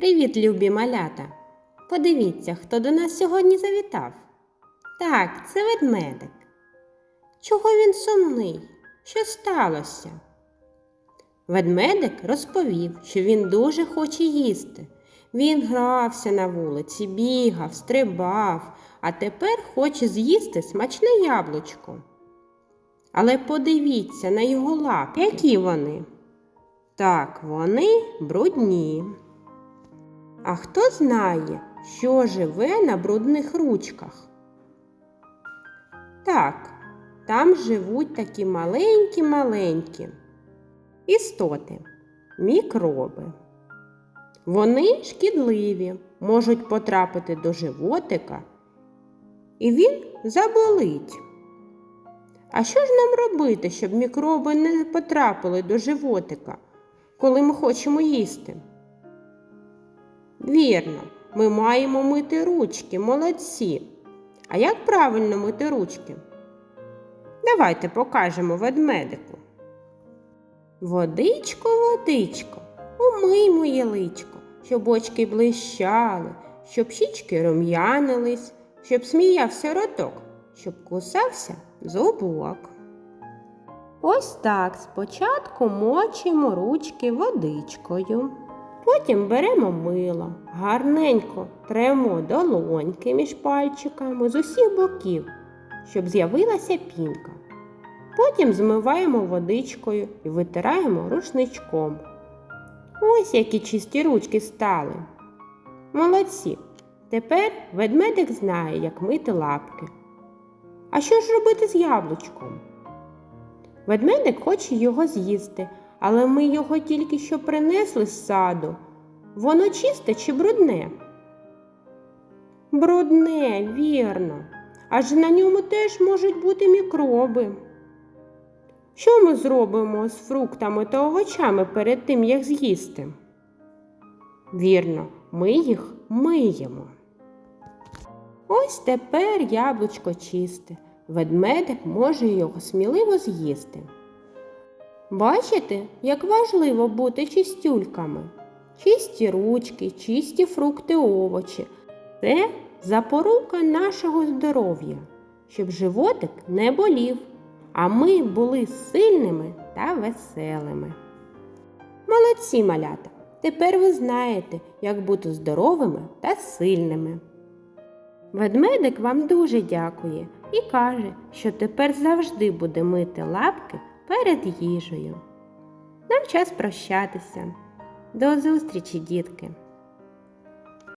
Привіт, любі малята! Подивіться, хто до нас сьогодні завітав. Так, це ведмедик. Чого він сумний? Що сталося? Ведмедик розповів, що він дуже хоче їсти. Він грався на вулиці, бігав, стрибав, а тепер хоче з'їсти смачне яблучко. Але подивіться на його лапки, які вони. Так, вони брудні. А хто знає, що живе на брудних ручках? Так, там живуть такі маленькі-маленькі істоти, мікроби. Вони шкідливі, можуть потрапити до животика, і він заболить. А що ж нам робити, щоб мікроби не потрапили до животика, коли ми хочемо їсти? Вірно, ми маємо мити ручки, молодці. А як правильно мити ручки? Давайте покажемо ведмедику. Водичко, водичко, умий моє личко, щоб очки блищали, щоб щічки рум'янились, щоб сміявся роток, щоб кусався зубок. Ось так спочатку мочимо ручки водичкою. Потім беремо мило, гарненько тремо долоньки між пальчиками з усіх боків, щоб з'явилася пінка. Потім змиваємо водичкою і витираємо рушничком. Ось які чисті ручки стали. Молодці. Тепер ведмедик знає, як мити лапки. А що ж робити з яблучком? Ведмедик хоче його з'їсти, але ми його тільки що принесли з саду. Воно чисте чи брудне? Брудне, вірно. Адже на ньому теж можуть бути мікроби. Що ми зробимо з фруктами та овочами перед тим, як з'їсти? Вірно, ми їх миємо. Ось тепер яблучко чисте. Ведмедик може його сміливо з'їсти. Бачите, як важливо бути чистюльками. Чисті ручки, чисті фрукти, овочі це запорука нашого здоров'я, щоб животик не болів, а ми були сильними та веселими. Молодці малята! Тепер ви знаєте, як бути здоровими та сильними. Ведмедик вам дуже дякує і каже, що тепер завжди буде мити лапки перед їжею. Нам час прощатися. До зустрічі, дітки!